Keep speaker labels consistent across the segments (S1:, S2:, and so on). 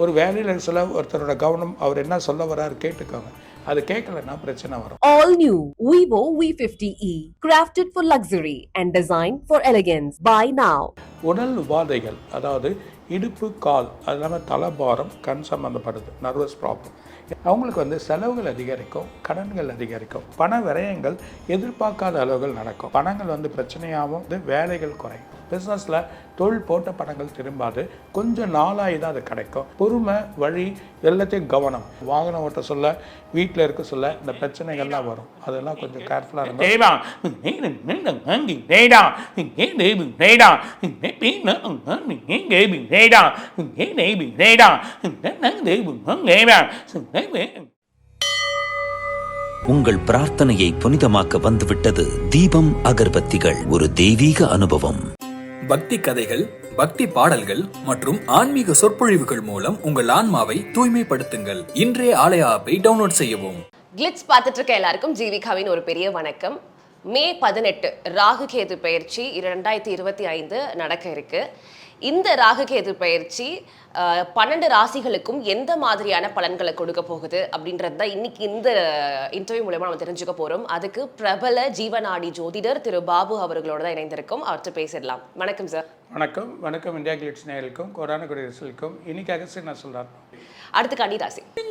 S1: ஒரு வேலையில் சொல்ல ஒருத்தரோட கவனம் அவர் என்ன சொல்ல வர்றாரு கேட்டுக்கோங்க. அது கேட்கலன்னா பிரச்சனை வரும்.
S2: All new Vivo V50e, crafted for luxury and designed for elegance. Buy now.
S1: உடல் உபாதைகள் அதாவது இடுப்பு கால் அது இல்லாமல் தலைபாரம் கண் சம்மந்தப்படுது நர்வஸ் ப்ராப்ளம் அவங்களுக்கு வந்து செலவுகள் அதிகரிக்கும் கடன்கள் அதிகரிக்கும் பண விரயங்கள் எதிர்பார்க்காத அளவுகள் நடக்கும். பணங்கள் வந்து பிரச்சனையாகவும் வந்து வேலைகள் குறையும். பிஸ்னஸில் தொழில் போட்ட பணங்கள் திரும்பாது கொஞ்சம் நாளாகி தான் அது கிடைக்கும் பொறுமை வழி எல்லாத்தையும் கவனம் வாகனம் ஓட்ட சொல்ல வீட்டில் இருக்க சொல்ல இந்த பிரச்சனைகள்லாம் வரும் அதெல்லாம் கொஞ்சம் கேர்ஃபுல்லாக இருக்கும்
S3: உங்கள் பிரார்த்தனையை புனிதமாக்க வந்துவிட்டது தீபம் அகர்பத்திகள் ஒரு தெய்வீக அனுபவம்
S4: பக்தி கதைகள் பக்தி பாடல்கள் மற்றும் ஆன்மீக சொற்பொழிவுகள் மூலம் உங்கள் ஆன்மாவை தூய்மைப்படுத்துங்கள். இன்றைய ஆலய ஆப்பை டவுன்லோட் செய்யவும்.
S5: கிளிட்ஸ் பார்த்துட்டு இருக்க எல்லாருக்கும் ஜீவிகாவின் ஒரு பெரிய வணக்கம். மே பதினெட்டு ராகு கேது பயிற்சி இரண்டாயிரத்தி இருபத்தி ஐந்து நடக்க இருக்கு. இந்த ராகுகேது பயிற்சி பன்னெண்டு ராசிகளுக்கும் எந்த மாதிரியான பலன்களை கொடுக்க போகுது அப்படின்றது தான் இன்னைக்கு இந்த இன்டர்வியூ மூலயமா நம்ம தெரிஞ்சுக்க போறோம். அதுக்கு பிரபல ஜீவநாடி ஜோதிடர் திரு பாபு அவர்களோட தான் இணைந்திருக்கும். அவர்கிட்ட பேசிடலாம். வணக்கம் சார்
S1: வணக்கம். வணக்கம் இந்தியா கிளிட்ஸ் நேயர்களுக்கும் கொரோனா குடியரசுக்கும் இன்னைக்கு அகஸ்ட் என்ன சொல்கிறார்
S5: அடுத்து கன்னி ராசி.
S1: Tiếng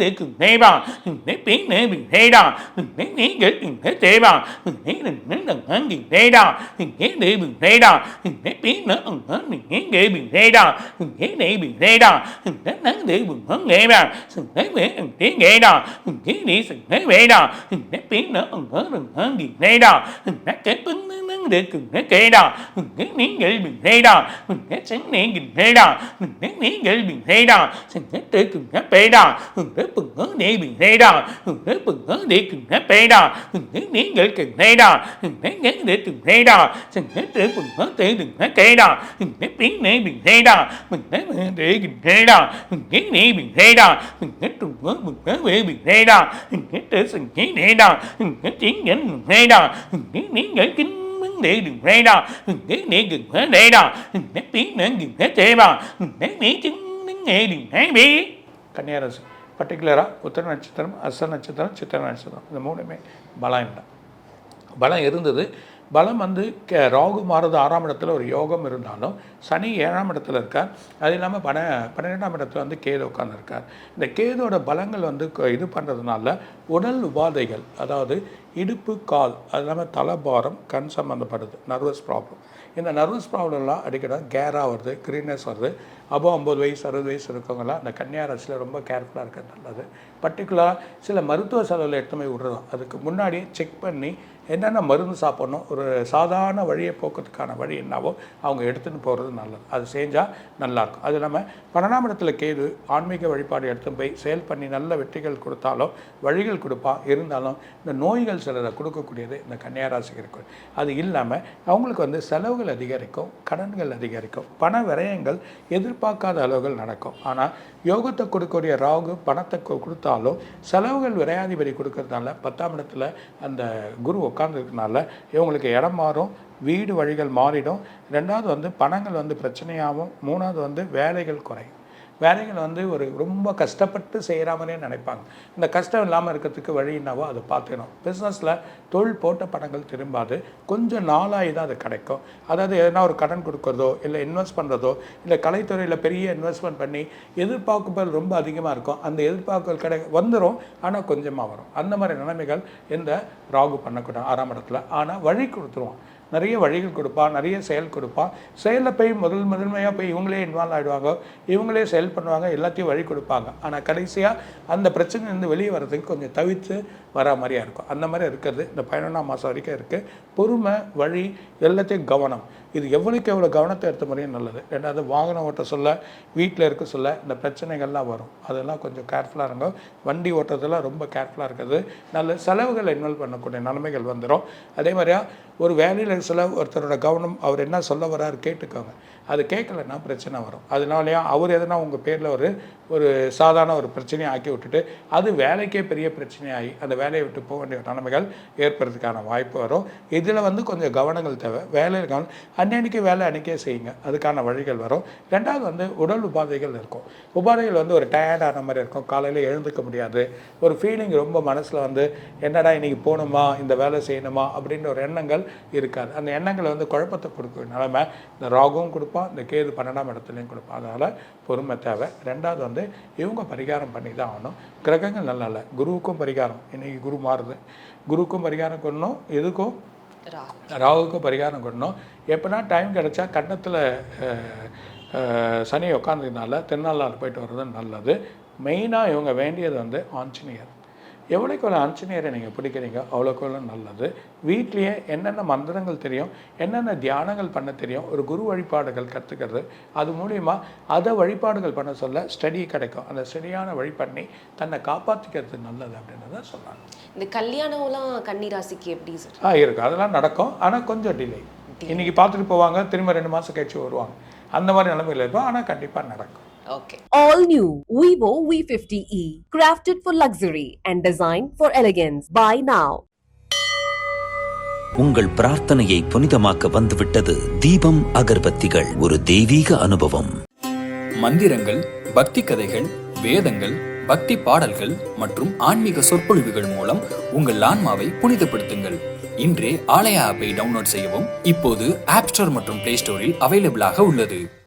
S1: தேக்கு நெய்வா நெய் நெய் நெய்டா நெய் நீங்கள் தேவா நெய் நெய்டா நெய் நெய் நெய்டா நெய் நெய் நெய் நெய்டா நெய் நெய் நெய்டா நெய் நெய் நெய்டா நெய்டா நெய் நெய் நெய்டா நெய் நெய் நெய்டா நெய் கேடா நீங்கள் பேடா சென்னை பேடா நீங்கள் பேடா சென்னை பேடா பொங்க நேவி நேடா பொங்க நேக்குங்க பேடா நீங்கள் நேடா நேக்கு நேடா செங்கத்து பொங்க தேடுங்க கேடா பின் நேவி நேடா தேகு நேடா நேவி நேடா துங்க முங்க வேவி நேடா செங்கி நேடா திங்கன் நேடா நீங்கள் கின் để đừng rây đo để để đừng hế để đo để tiếng để đừng hế tê bò để mỹ chứng đến nghệ đừng hế bí Cái này là பர்டிகுலராக உத்தர நட்சத்திரம் அஸ்த நட்சத்திரம் சித்திர நட்சத்திரம். இந்த மூணுமே பலம் இல்லை பலம் இருந்தது. பலம் வந்து கே ராகு மாறுது ஆறாம் இடத்துல ஒரு யோகம் இருந்தாலும் சனி ஏழாம் இடத்துல இருக்கார். அது இல்லாமல் பன பன்னிரெண்டாம் இடத்துல வந்து கேது உட்காந்துருக்கார் இந்த கேதோட பலங்கள் வந்து க- இது பண்ணுறதுனால உடல் உபாதைகள் அதாவது இடுப்பு கால் அது இல்லாமல் தலைபாரம் கண் சம்மந்தப்படுது நர்வஸ் ப்ராப்ளம் இந்த நர்வஸ் ப்ராப்ளம்லாம் அடிக்கடி கேராக வருது க்ரீனஸ் வருது. அப்போ ஐம்பது வயசு அறுபது வயசு இருக்கவங்களாம் இந்த கன்னியாரசில் ரொம்ப கேர்ஃபுல்லாக இருக்கிறது நல்லது. பர்டிகுலராக சில மருத்துவ செலவில் எடுத்து போய் விடுறோம் அதுக்கு முன்னாடி செக் பண்ணி என்னென்ன மருந்து சாப்பிட்ணும் ஒரு சாதாரண வழியை போக்குறதுக்கான வழி என்னவோ அவங்க எடுத்துன்னு போகிறது நல்லது. அது செஞ்சால் நல்லாயிருக்கும் அது இல்லாமல் பன்னெண்டாம் இடத்துல கேது ஆன்மீக வழிபாடு எடுத்துன்னு போய் செயல் பண்ணி நல்ல வெற்றிகள் கொடுத்தாலும் வழிகள் கொடுப்பா இருந்தாலும் இந்த நோய்கள் சிலரை கொடுக்கக்கூடியது இந்த கன்னியாராசிக்கு இருக்கும் அது இல்லாமல் அவங்களுக்கு வந்து செலவுகள் அதிகரிக்கும் கடன்கள் அதிகரிக்கும் பண விரயங்கள் எதிர்பார்க்காத அளவுகள் நடக்கும். ஆனால் யோகத்தை கொடுக்கக்கூடிய ராகு பணத்தை கொ- கொடுத்தாலும் செலவுகள் விரையாதிபதி கொடுக்கறதுனால பத்தாம் இடத்துல அந்த குரு உட்காந்துருக்கனால இவங்களுக்கு இடம் மாறும் வீடு வழிகள் மாறிடும். ரெண்டாவது வந்து பணங்கள் வந்து பிரச்சனையாகவும் மூணாவது வந்து வேலைகள் குறையும். வேலைகள் வந்து ஒரு ரொம்ப கஷ்டப்பட்டு செய்கிற மாதிரியே நினைப்பாங்க. இந்த கஷ்டம் இல்லாமல் இருக்கிறதுக்கு வழி என்னவோ அதை பார்த்துக்கணும். பிஸ்னஸில் தொழில் போட்ட பணங்கள் திரும்பாது. கொஞ்சம் நாளாகி தான் அது கிடைக்கும். அதாவது எதனா ஒரு கடன் கொடுக்குறதோ இல்லை இன்வெஸ்ட் பண்ணுறதோ இல்லை கலைத்துறையில் பெரிய இன்வெஸ்ட்மெண்ட் பண்ணி எதிர்பார்ப்புகள் ரொம்ப அதிகமாக இருக்கும். அந்த எதிர்பார்ப்புகள் கிடை வந்துடும் ஆனால் கொஞ்சமாக வரும். அந்த மாதிரி நிலைமைகள் இந்த ராகு பண்ணக்கூடாது ஆறாம் இடத்துல. ஆனால் வழி கொடுத்துருவான். நிறைய வழிகள் கொடுப்பான் நிறைய செயல் கொடுப்பான் செயலில் போய் முதல் முதன்மையாக போய் இவங்களே இன்வால்வ் ஆகிடுவாங்க இவங்களே செயல் பண்ணுவாங்க எல்லாத்தையும் வழி கொடுப்பாங்க. ஆனால் கடைசியாக அந்த பிரச்சனையிலேருந்து வெளியே வர்றதுக்கு கொஞ்சம் தவிர்த்து வரா மாதிரியாக இருக்கும். அந்த மாதிரி இருக்கிறது இந்த பதினொன்றாம் மாதம் வரைக்கும் இருக்குது பொறுமை வழி எல்லாத்தையும் கவனம். இது எவ்வளோக்கு எவ்வளோ கவனத்தை எடுத்த முறையும் நல்லது. ரெண்டாவது வாகனம் ஓட்ட சொல்ல வீட்டில் இருக்க சொல்ல இந்த பிரச்சனைகள்லாம் வரும். அதெல்லாம் கொஞ்சம் கேர்ஃபுல்லாக இருங்க. வண்டி ஓட்டுறதெல்லாம் ரொம்ப கேர்ஃபுல்லாக இருக்கிறது. நல்ல செலவுகளை இன்வால்வ் பண்ணக்கூடிய நிலைமைகள் வந்துடும் அதே மாதிரியா ஒரு வேலையில் சில ஒருத்தரோட கவனம் அவர் என்ன சொல்ல வராரு கேட்டுக்கோங்க. அது கேட்கலன்னா பிரச்சனை வரும். அதனாலயா அவர் எதனா உங்கள் பேரில் ஒரு ஒரு சாதாரண ஒரு பிரச்சனையை ஆக்கி விட்டுட்டு அது வேலைக்கே பெரிய பிரச்சனையாகி அந்த வேலையை விட்டு போக வேண்டிய நிலைமைகள் ஏற்படுறதுக்கான வாய்ப்பு வரும். இதில் வந்து கொஞ்சம் கவனங்கள் தேவை. வேலையில் கவனம் அன்னன்னைக்கு வேலை அன்றைக்கே செய்யுங்க. அதுக்கான வழிகள் வரும். ரெண்டாவது வந்து உடல் உபாதைகள் இருக்கும். உபாதைகள் வந்து ஒரு டயர்டான மாதிரி இருக்கும். காலையில் எழுந்துக்க முடியாது. ஒரு ஃபீலிங் ரொம்ப மனசில் வந்து என்னடா இன்னைக்கு போகணுமா? இந்த வேலை செய்யணுமா? அப்படின்ற ஒரு எண்ணங்கள் இருக்காது. அந்த எண்ணங்களை வந்து குழப்பத்தை கொடுக்க நிலமை இந்த ராகவும் கொடுப்பான் இந்த கேது பன்னெண்டாம் இடத்துலையும் கொடுப்பான். அதனால் பொறுமை தேவை. ரெண்டாவது வந்து இவங்க பரிகாரம் பண்ணி தான் ஆகணும். கிரகங்கள் நல்லா இல்லை. குருவுக்கும் பரிகாரம். இன்றைக்கி குரு மாறுது. குருவுக்கும் பரிகாரம் பண்ணணும். எதுக்கும்?
S5: ராகு
S1: ராகுக்கும் பரிகாரம் பண்ணணும். எப்படின்னா டைம் கிடைச்சா கன்னத்தில் சனி உட்காந்ததுனால திருநள்ளாறு போயிட்டு வர்றது நல்லது. மெயினாக இவங்க வேண்டியது வந்து ஆஞ்சநேயர். எவ்வளோக்கு எவ்வளோ ஆஞ்சநேயரை நீங்கள் பிடிக்கிறீங்க அவ்வளோக்கு எவ்வளோ நல்லது? வீட்லேயே என்னென்ன மந்திரங்கள் தெரியும் என்னென்ன தியானங்கள் பண்ண தெரியும் ஒரு குரு வழிபாடுகள் கற்றுக்கிறது அது மூலிமா அதை வழிபாடுகள் பண்ண சொல்ல ஸ்டடி கிடைக்கும். அந்த ஸ்டடியான வழி பண்ணி தன்னை காப்பாற்றிக்கிறது நல்லது அப்படின்றத சொல்கிறாங்க
S5: இந்த கல்யாணம்லாம் கன்னிராசிக்கு எப்படி சார்?
S1: ஆ இருக்கு. அதெல்லாம் நடக்கும். ஆனால் கொஞ்சம் டிலே இன்னைக்கு பார்த்துட்டு போவாங்க திரும்ப ரெண்டு மாதம் கழிச்சு வருவாங்க. அந்த மாதிரி நிலைமையில் இருக்கும் ஆனால் கண்டிப்பாக நடக்கும்.
S5: Okay
S2: All new Vivo V50e, crafted for luxury and designed for elegance. Buy now.
S3: உங்கள் பிரார்த்தனையை புனிதமாக்க வந்துவிட்டது தீபம் அகர்பத்திகள். ஒரு தெய்வீக அனுபவம்.
S4: மந்திரங்கள் பக்தி கதைகள் வேதங்கள் பக்தி பாடல்கள் மற்றும் ஆன்மீக சொற்பொழிவுகள் மூலம் உங்கள் ஆன்மாவை புனிதப்படுத்துங்கள். இன்றே ஆலயா ஆப்பை டவுன்லோட் செய்யவும். இப்போது ஆப் ஸ்டோர் மற்றும் பிளே ஸ்டோரில் அவைலபிளாக உள்ளது.